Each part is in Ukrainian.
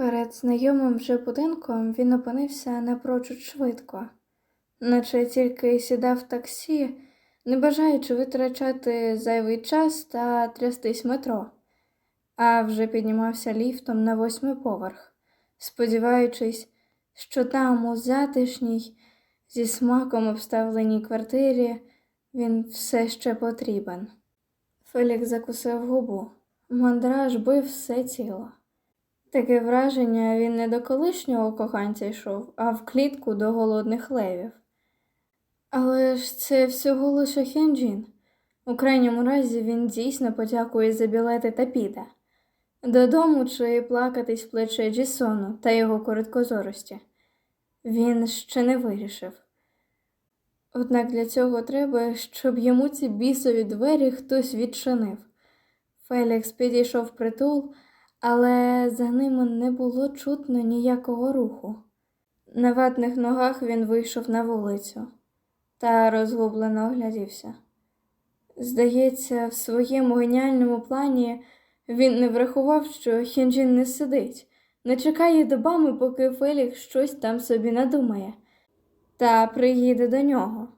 Перед знайомим вже будинком він опинився напрочуд швидко, наче тільки сідав в таксі, не бажаючи витрачати зайвий час та трястись метро, а вже піднімався ліфтом на восьмий поверх, сподіваючись, що там, у затишній, зі смаком обставленій квартирі, він все ще потрібен. Фелікс закусив губу. Мандраж бив все тіло. Таке враження він не до колишнього коханця йшов, а в клітку до голодних левів. Але ж це всього лише Хенджін. У крайньому разі він дійсно подякує за білети та піде. Додому чи плакатись плече Джісону та його короткозорості. Він ще не вирішив. Однак для цього треба, щоб йому ці бісові двері хтось відчинив. Фелікс підійшов притул, але за ними не було чутно ніякого руху. На ватних ногах він вийшов на вулицю та розгублено оглядівся. Здається, в своєму геніальному плані він не врахував, що Хінджін не сидить, не чекає добами, поки Фелікс щось там собі надумає, та приїде до нього.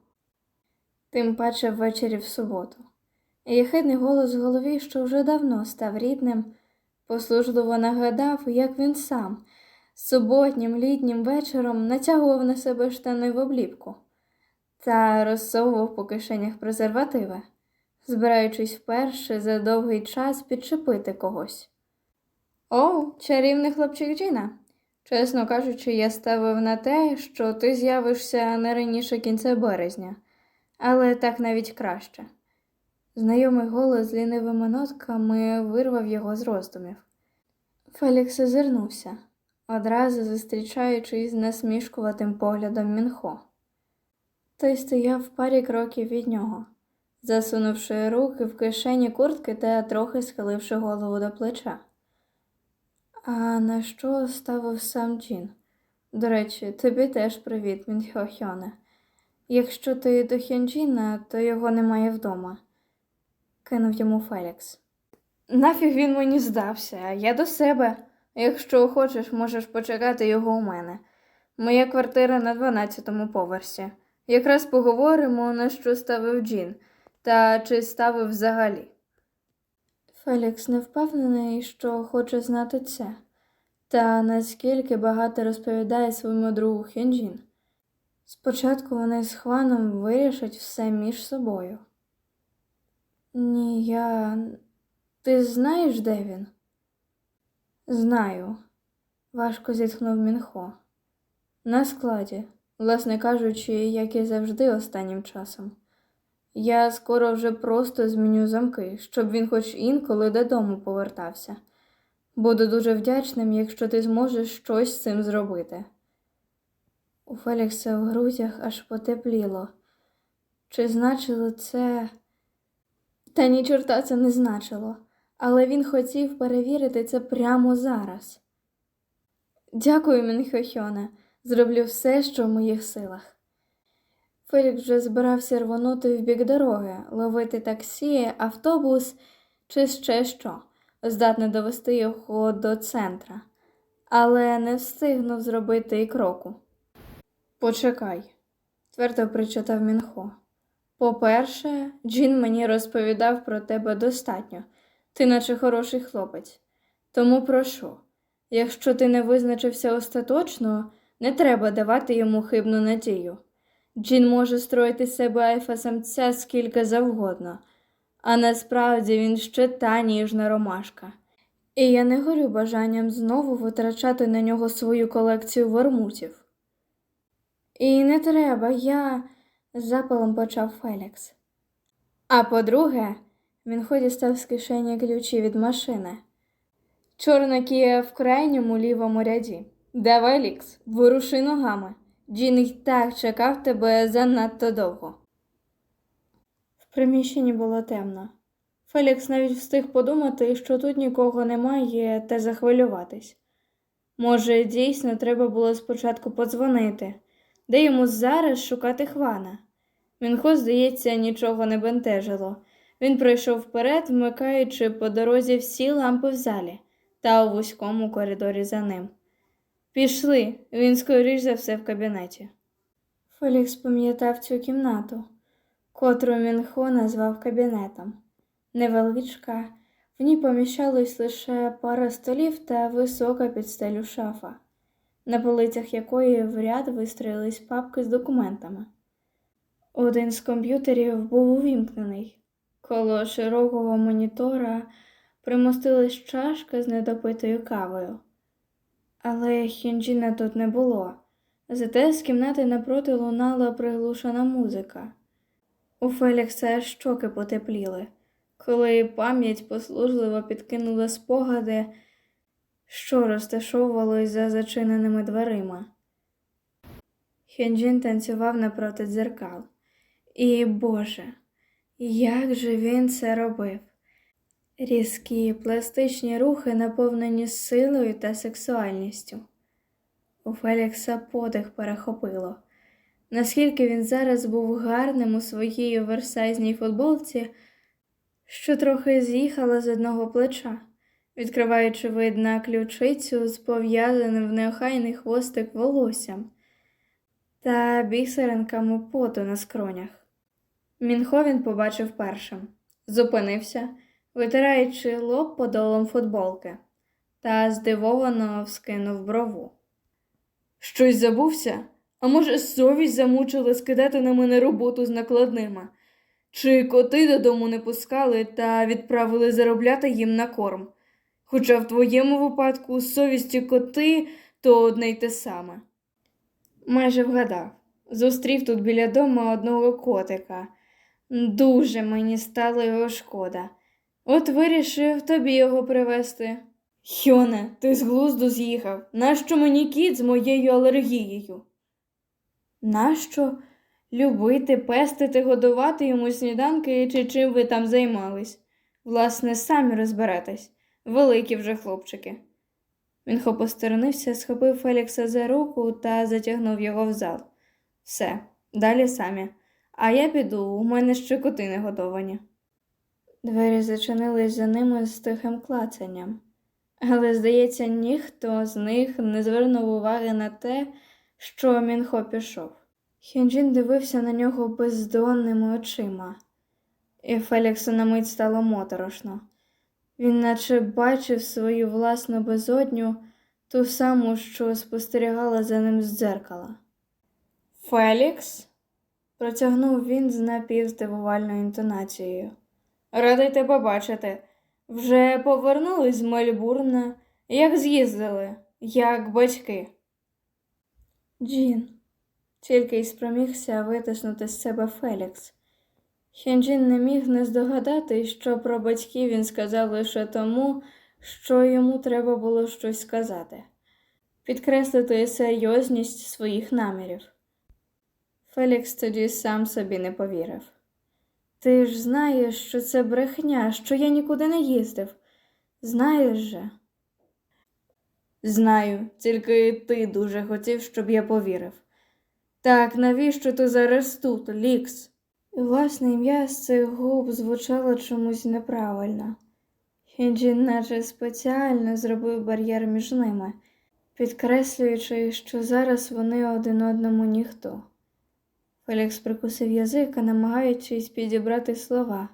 Тим паче ввечері в суботу. Єхидний голос в голові, що вже давно став рідним, послужливо нагадав, як він сам суботнім літнім вечором натягував на себе штани в обліпку та розсовував по кишенях презервативи, збираючись вперше за довгий час підчепити когось. О, чарівний хлопчик Джіна. Чесно кажучи, я ставив на те, що ти з'явишся не раніше кінця березня, але так навіть краще. Знайомий голос з лінивими нотками вирвав його з роздумів. Фелікс озирнувся, одразу зустрічаючись з насмішкуватим поглядом Мінхо. Той стояв в парі кроків від нього, засунувши руки в кишені куртки та трохи схиливши голову до плеча. А на що ставив сам Джін? До речі, тобі теж привіт, Мінхо Хьоне. Якщо ти до Хьонджіна, то його немає вдома, кинув йому Фелікс. Нафіг він мені здався, я до себе. Якщо хочеш, можеш почекати його у мене. Моя квартира на 12-му поверсі. Якраз поговоримо, на що ставив Джін, та чи ставив взагалі. Фелікс не впевнений, що хоче знати це, та наскільки багато розповідає своєму другу Хенджін. Спочатку вони з Хваном вирішать все між собою. Ні, я. Ти знаєш, де він? Знаю, важко зітхнув Мінхо. На складі, власне кажучи, як і завжди останнім часом. Я скоро вже просто зміню замки, щоб він хоч інколи додому повертався. Буду дуже вдячним, якщо ти зможеш щось з цим зробити. У Фелікса в грудях аж потепліло. Чи значило це? Та ні чорта це не значило, але він хотів перевірити це прямо зараз. Дякую, Мінхохьоне, зроблю все, що в моїх силах. Фелікс вже збирався рвонути в бік дороги, ловити таксі, автобус чи ще що, здатне довести його до центра, але не встигнув зробити і кроку. Почекай, твердо причитав Мінхо. По-перше, Джін мені розповідав про тебе достатньо, ти наче хороший хлопець. Тому прошу, якщо ти не визначився остаточно, не треба давати йому хибну надію. Джін може строїти себе альфа-самця скільки завгодно, а насправді він ще та ніжна ромашка. І я не горю бажанням знову витрачати на нього свою колекцію вермутів. І не треба, я. Запалом почав Фелікс. А по-друге, він ході став з кишені ключі від машини. Чорна кія в крайньому лівому ряді. Давай, Лікс, вируши ногами. Джін й так чекав тебе занадто довго. В приміщенні було темно. Фелікс навіть встиг подумати, що тут нікого немає, та захвилюватись. Може, дійсно треба було спочатку подзвонити, де йому зараз шукати хвана. Мінхо, здається, нічого не бентежило. Він пройшов вперед, вмикаючи по дорозі всі лампи в залі, та у вузькому коридорі за ним. Пішли, він скоріш за все в кабінеті. Фелікс пам'ятав цю кімнату, котру Мінхо назвав кабінетом. Невеличка, в ній поміщалось лише пара столів та висока під стелю шафа, на полицях якої в ряд вистроїлись папки з документами. Один з комп'ютерів був увімкнений. Коло широкого монітора примостилась чашка з недопитою кавою. Але Хінджіна тут не було. Зате з кімнати напроти лунала приглушена музика. У Фелікса щоки потепліли, коли пам'ять послужливо підкинула спогади, що розташовувалось за зачиненими дверима. Хінджін танцював напроти дзеркал. І, Боже, як же він це робив? Різкі пластичні рухи, наповнені силою та сексуальністю. У Фелікса подих перехопило. Наскільки він зараз був гарним у своїй оверсайзній футболці, що трохи з'їхала з одного плеча, відкриваючи вид на ключицю з пов'язаним в неохайний хвостик волоссям та бісеринками поту на скронях. Мінхо він побачив першим, зупинився, витираючи лоб подолом футболки, та здивовано вскинув брову. Щось забувся? А може, совість замучила скидати на мене роботу з накладними? Чи коти додому не пускали та відправили заробляти їм на корм? Хоча в твоєму випадку совісті коти то одне й те саме. Майже вгадав. Зустрів тут біля дому одного котика. Дуже мені стало його шкода. От вирішив тобі його привезти. Хьоне, ти з глузду з'їхав. Нащо мені кіт з моєю алергією? Нащо любити, пестити, годувати йому сніданки чи чим ви там займались? Власне, самі розберетесь, великі вже хлопчики. Він хопосторонився, схопив Фелікса за руку та затягнув його в зал. Все, далі самі. А я піду, у мене ще коти не готовані. Двері зачинились за ними з тихим клацанням, але, здається, ніхто з них не звернув уваги на те, що Мінхо пішов. Хінджін дивився на нього бездонними очима, і Феліксу на мить стало моторошно. Він наче бачив свою власну безодню, ту саму, що спостерігала за ним з дзеркала. Фелікс? протягнув він з напівздивувальною інтонацією. Радий тебе бачити. Вже повернулись з Мельбурна, як з'їздили, як батьки. Джін, тільки й спромігся витиснути з себе Фелікс. Хенджін не міг не здогадати, що про батьків він сказав лише тому, що йому треба було щось сказати, підкреслити серйозність своїх намірів. Фелікс тоді сам собі не повірив. Ти ж знаєш, що це брехня, що я нікуди не їздив. Знаєш же? Знаю, тільки ти дуже хотів, щоб я повірив. Так, навіщо ти зараз тут, Лікс? Власне ім'я з цих губ звучало чомусь неправильно. Хінджін наче спеціально зробив бар'єр між ними, підкреслюючи, що зараз вони один одному ніхто. Фелікс прикусив язика, намагаючись підібрати слова.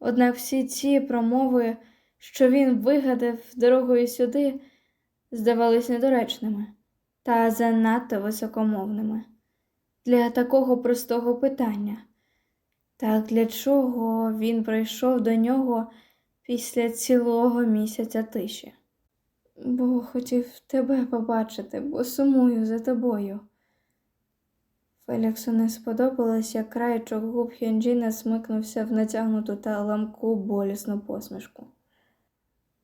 Однак всі ці промови, що він вигадав дорогою сюди, здавались недоречними та занадто високомовними для такого простого питання. Так для чого він прийшов до нього після цілого місяця тиші? Бо хотів тебе побачити, бо сумую за тобою. Феліксу не сподобалось, як краєчок губ Хенджіна смикнувся в натягнуту та ламку болісну посмішку.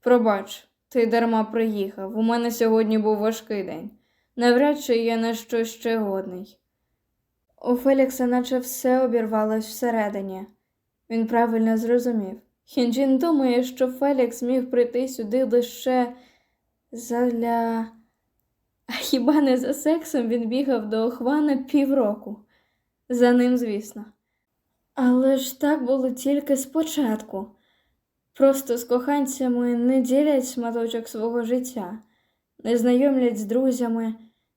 Пробач, ти дарма приїхав. У мене сьогодні був важкий день. Навряд чи я на щось ще годний. У Фелікса наче все обірвалось всередині. Він правильно зрозумів. Хінджін думає, що Фелікс міг прийти сюди лише задля. А хіба не за сексом він бігав до Охвана півроку? За ним, звісно. Але ж так було тільки спочатку. Просто з коханцями не ділять шматочок свого життя, не знайомлять з друзями,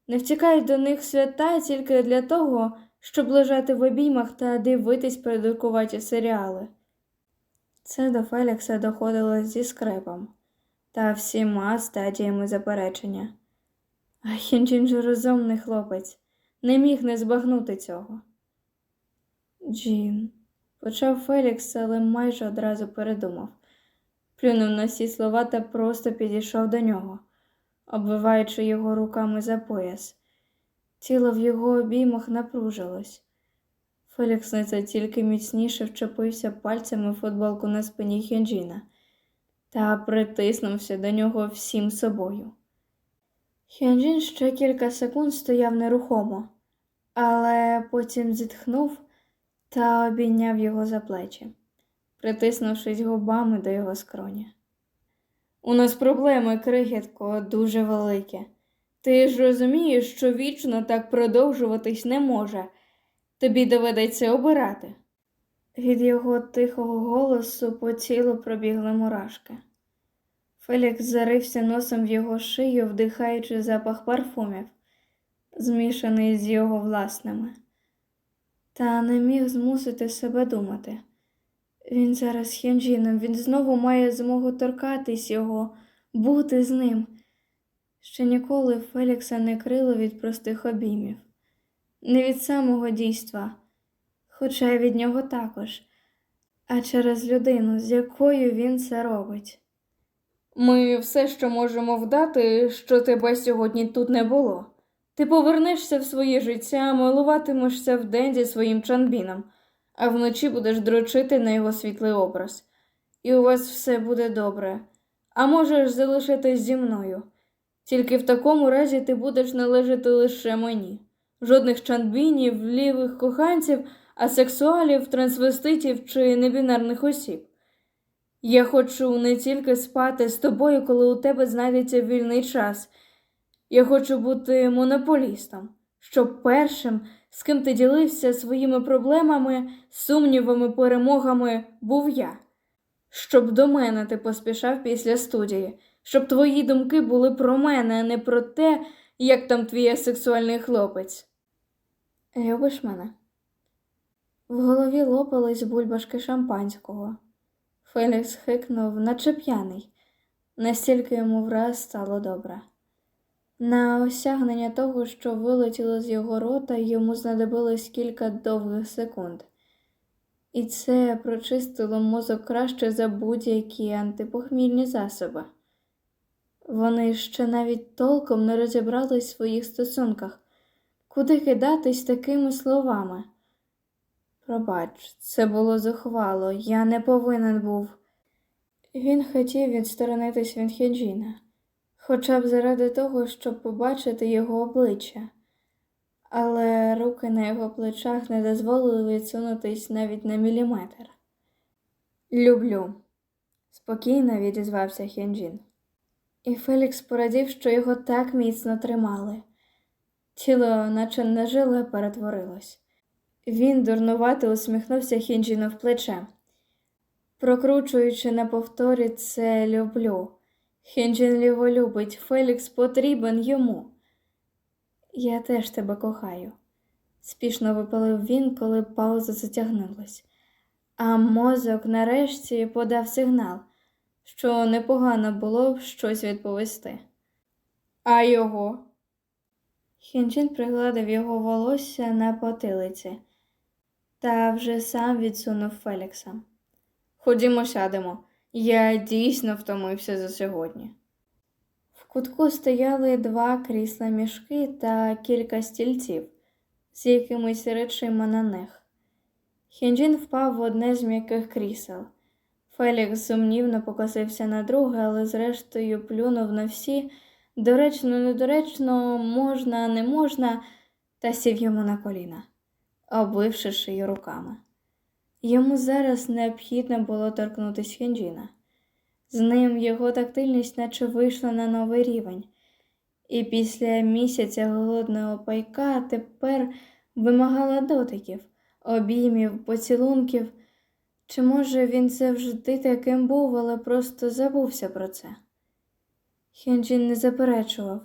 не втікають до них свята тільки для того, щоб лежати в обіймах та дивитись придуркуваті серіали. Це до Фелікса доходило зі скрипом та всіма стадіями заперечення. А Хінджін же розумний хлопець, не міг не збагнути цього. Джін, почав Фелікс, але майже одразу передумав. Плюнув на всі слова та просто підійшов до нього, обвиваючи його руками за пояс. Тіло в його обіймах напружилось. Фелікс на це тільки міцніше вчепився пальцями в футболку на спині Хенджіна та притиснувся до нього всім собою. Хенджін ще кілька секунд стояв нерухомо, але потім зітхнув та обійняв його за плечі, притиснувшись губами до його скроні. У нас проблеми, крихітко, дуже великі. Ти ж розумієш, що вічно так продовжуватись не може. Тобі доведеться обирати. Від його тихого голосу по тілу пробігли мурашки. Фелікс зарився носом в його шию, вдихаючи запах парфумів, змішаний з його власними, та не міг змусити себе думати. Він зараз хінджіном, він знову має змогу торкатись його, бути з ним. Ще ніколи Фелікса не крило від простих обіймів, не від самого дійства, хоча й від нього також, а через людину, з якою він це робить. Ми все, що можемо вдати, що тебе сьогодні тут не було. Ти повернешся в своє життя, милуватимешся вдень зі своїм чанбіном, а вночі будеш дрочити на його світлий образ. І у вас все буде добре, а можеш залишитись зі мною. Тільки в такому разі ти будеш належати лише мені. Жодних чанбінів, лівих коханців, асексуалів, трансвеститів чи небінарних осіб. Я хочу не тільки спати з тобою, коли у тебе знайдеться вільний час. Я хочу бути монополістом, щоб першим, з ким ти ділився своїми проблемами, сумнівами, перемогами, був я. Щоб до мене ти поспішав після студії, щоб твої думки були про мене, а не про те, як там твій асексуальний хлопець. Любиш мене? В голові лопались бульбашки шампанського. Фелікс хикнув, наче п'яний, настільки йому враз стало добре. На осягнення того, що вилетіло з його рота, йому знадобилось кілька довгих секунд, і це прочистило мозок краще за будь-які антипохмільні засоби. Вони ще навіть толком не розібрались в своїх стосунках, куди кидатись такими словами. Пробач, це було зухвало, я не повинен був. Він хотів відсторонитись від Хеджіна, хоча б заради того, щоб побачити його обличчя, але руки на його плечах не дозволили відсунутись навіть на міліметр. Люблю, спокійно відізвався Хенджін. І Фелікс порадів, що його так міцно тримали. Тіло, наче на жиле, перетворилось. Він дурнувато усміхнувся Хінджіну в плече. Прокручуючи на повторі це люблю. Хінджін його любить, Фелікс потрібен йому. Я теж тебе кохаю, спішно випалив він, коли пауза затягнулась. А мозок нарешті подав сигнал, що непогано було б щось відповісти. А його? Хінджін пригладив його волосся на потилиці та вже сам відсунув Фелікса. Ходімо сядемо. Я дійсно втомився за сьогодні. В кутку стояли два крісла мішки та кілька стільців з якимись речима на них. Хінджін впав в одне з м'яких крісел. Фелікс сумнівно покосився на друге, але зрештою плюнув на всі доречно, недоречно, можна, не можна, та сів йому на коліна обвивши шию руками. Йому зараз необхідно було торкнутися Хенджіна. З ним його тактильність наче вийшла на новий рівень, і після місяця голодного пайка тепер вимагала дотиків, обіймів, поцілунків. Чи може він це завжди таким був, але просто забувся про це? Хенджін не заперечував.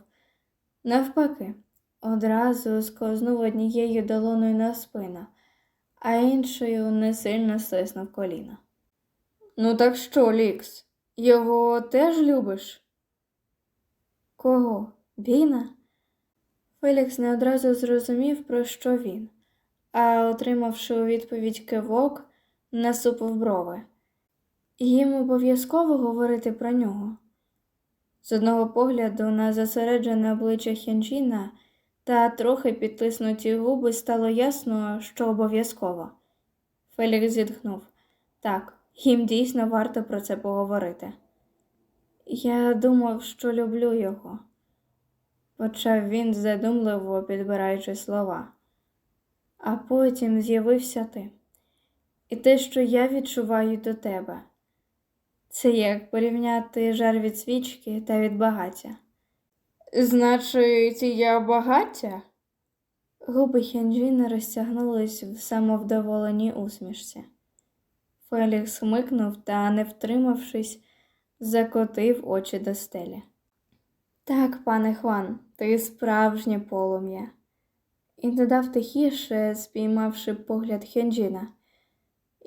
Навпаки, одразу сковзнув однією долоною на спину, а іншою не сильно стиснув коліна. Ну так що, Лікс, його теж любиш? Кого? Віна? Фелікс не одразу зрозумів, про що він, а, отримавши у відповідь кивок, насупив брови. Їм обов'язково говорити про нього. З одного погляду на зосереджене обличчя Хенджіна та трохи підтиснуті губи стало ясно, що обов'язково. Фелікс зітхнув. Так, їм дійсно варто про це поговорити. Я думав, що люблю його, почав він задумливо підбираючи слова. А потім з'явився ти. І те, що я відчуваю до тебе. Це як порівняти жар від свічки та від багаття. Значить, я багаття? Губи Хенджіна розтягнулись в самовдоволеній усмішці. Фелікс хмикнув та, не втримавшись, закотив очі до стелі. Так, пане Хван, ти справжнє полум'я. І додав тихіше, спіймавши погляд Хенджіна.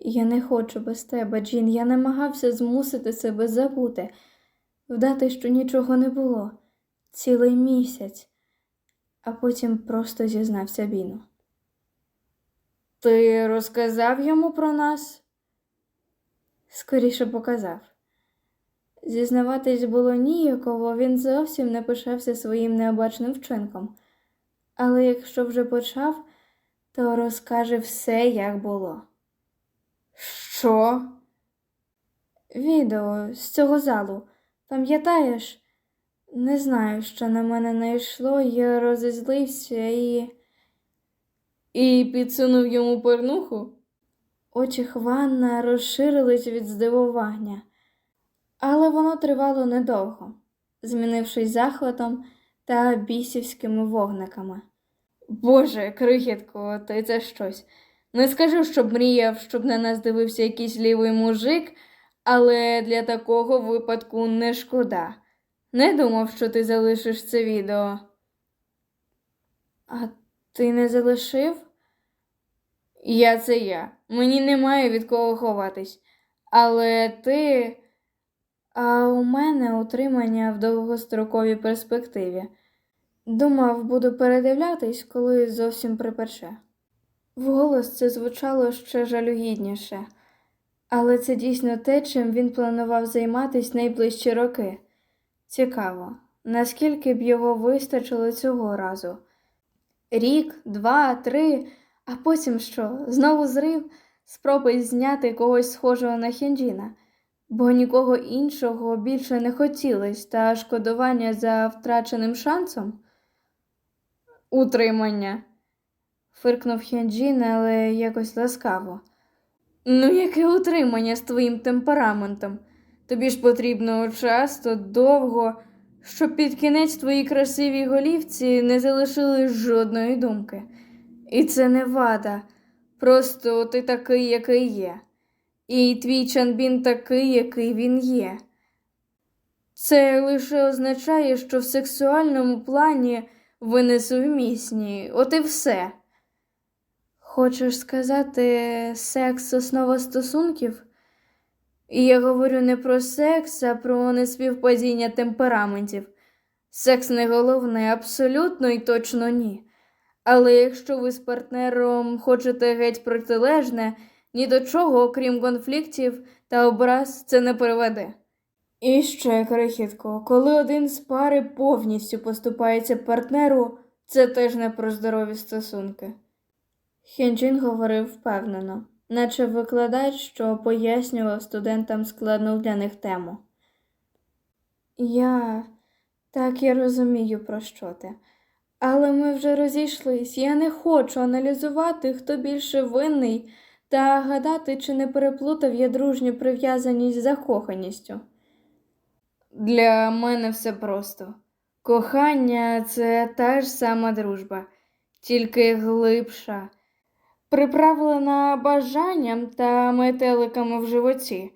Я не хочу без тебе, Джін. Я намагався змусити себе забути, вдати, що нічого не було, цілий місяць, а потім просто зізнався Біну. Ти розказав йому про нас? Скоріше показав. Зізнаватись було ніяково, він зовсім не пишався своїм необачним вчинком. Але якщо вже почав, то розкаже все, як було. Що? Відео з цього залу. Пам'ятаєш? Не знаю, що на мене найшло, я розізлився і. І підсунув йому порнуху. Очі Хванна розширились від здивування, але воно тривало недовго, змінившись захватом та бісівськими вогниками. Боже, крихітко, ти це щось. Не скажу, щоб мріяв, щоб на нас дивився якийсь лівий мужик, але для такого випадку не шкода. Не думав, що ти залишиш це відео. А ти не залишив? Я це я. Мені немає від кого ховатись. Але ти. А у мене утримання в довгостроковій перспективі. Думав, буду передивлятись, коли зовсім припече. Вголос це звучало ще жалюгідніше, але це дійсно те, чим він планував займатися найближчі роки. Цікаво, наскільки б його вистачило цього разу? Рік, два, три, а потім що? Знову зрив, спроби зняти когось схожого на Хенджіна, бо нікого іншого більше не хотілось, та шкодування за втраченим шансом? Утримання фиркнув Хенджін, але якось ласкаво. Ну, яке утримання з твоїм темпераментом? Тобі ж потрібно часто, довго, щоб під кінець твоїй красивій голівці не залишили жодної думки. І це не вада, просто ти такий, який є. І твій чанбін такий, який він є. Це лише означає, що в сексуальному плані ви несумісні, от і все. Хочеш сказати, секс основа стосунків? І я говорю не про секс, а про неспівпадіння темпераментів. Секс не головне, абсолютно і точно ні. Але якщо ви з партнером хочете геть протилежне, ні до чого, окрім конфліктів та образ, це не приведе. І ще, крихітко, коли один з пари повністю поступається партнеру, це теж не про здорові стосунки. Хенджін говорив впевнено, наче викладач, що пояснював студентам складну для них тему. Я так я розумію, про що ти. Але ми вже розійшлись. Я не хочу аналізувати, хто більше винний, та гадати, чи не переплутав я дружню прив'язаність з закоханістю. Для мене все просто. Кохання це та ж сама дружба, тільки глибша. Приправлена бажанням та метеликами в животі.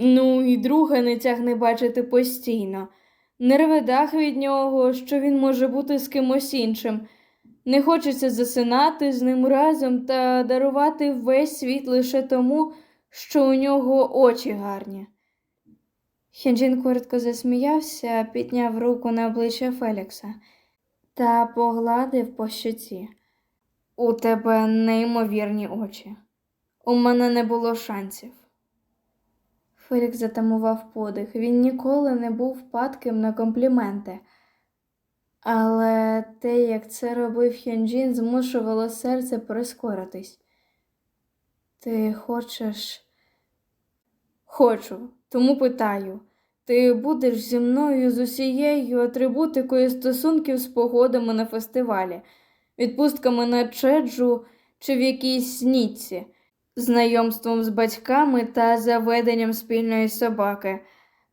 Ну і друга не тягне бачити постійно. Нерве дах від нього, що він може бути з кимось іншим. Не хочеться засинати з ним разом та дарувати весь світ лише тому, що у нього очі гарні. Хенджін коротко засміявся, підняв руку на обличчя Фелікса та погладив по щоці. У тебе неймовірні очі. У мене не було шансів. Фелікс затамував подих. Він ніколи не був падким на компліменти. Але те, як це робив Хьонджін, змушувало серце прискоритись. Ти хочеш? Хочу, тому питаю. Ти будеш зі мною з усією атрибутикою стосунків з погодами на фестивалі, відпустками на Чеджу чи в якійсь ніці, знайомством з батьками та заведенням спільної собаки.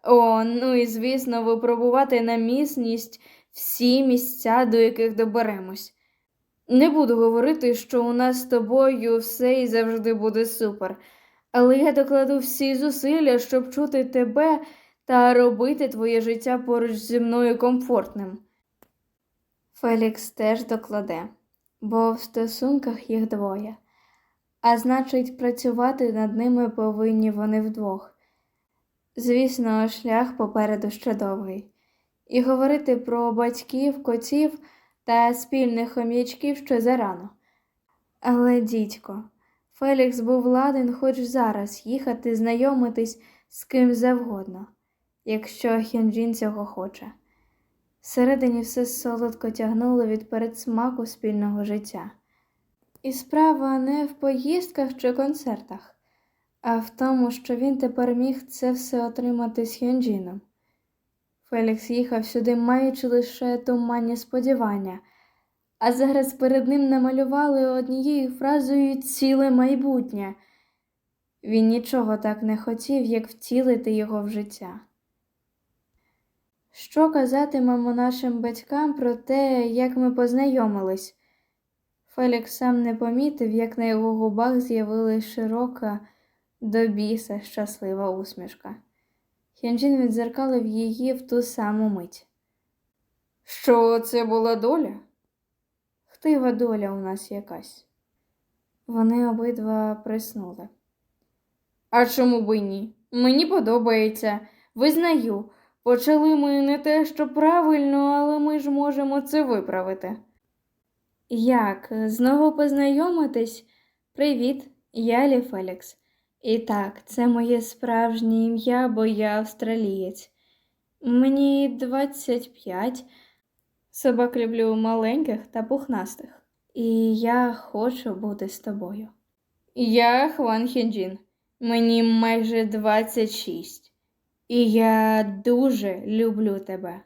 О, ну і звісно, випробувати на міцність всі місця, до яких доберемось. Не буду говорити, що у нас з тобою все і завжди буде супер, але я докладу всі зусилля, щоб чути тебе та робити твоє життя поруч зі мною комфортним. Фелікс теж докладе, бо в стосунках їх двоє, а значить, працювати над ними повинні вони вдвох. Звісно, шлях попереду ще довгий. І говорити про батьків, котів та спільних хом'ячків ще зарано. Але, дідько, Фелікс був ладен хоч зараз їхати знайомитись з ким завгодно, якщо Хенджін цього хоче. Всередині все солодко тягнуло від передсмаку спільного життя. І справа не в поїздках чи концертах, а в тому, що він тепер міг це все отримати з Хьонджіном. Фелікс їхав сюди, маючи лише туманні сподівання, а зараз перед ним намалювали однією фразою ціле майбутнє. Він нічого так не хотів, як втілити його в життя. Що казатимемо нашим батькам про те, як ми познайомились? Фелікс сам не помітив, як на його губах з'явилась широка до біса щаслива усмішка. Хенджін відзеркалив її в ту саму мить. Що це була доля? Хтива доля у нас якась. Вони обидва приснули. А чому б і ні? Мені подобається. Визнаю, почали ми не те, що правильно, але ми ж можемо це виправити. Як? Знову познайомитись? Привіт, я Лі Фелікс. І так, це моє справжнє ім'я, бо я австралієць. Мені 25. Собак люблю маленьких та пухнастих. І я хочу бути з тобою. Я Хван Хінджін. Мені майже 26. І я дуже люблю тебе.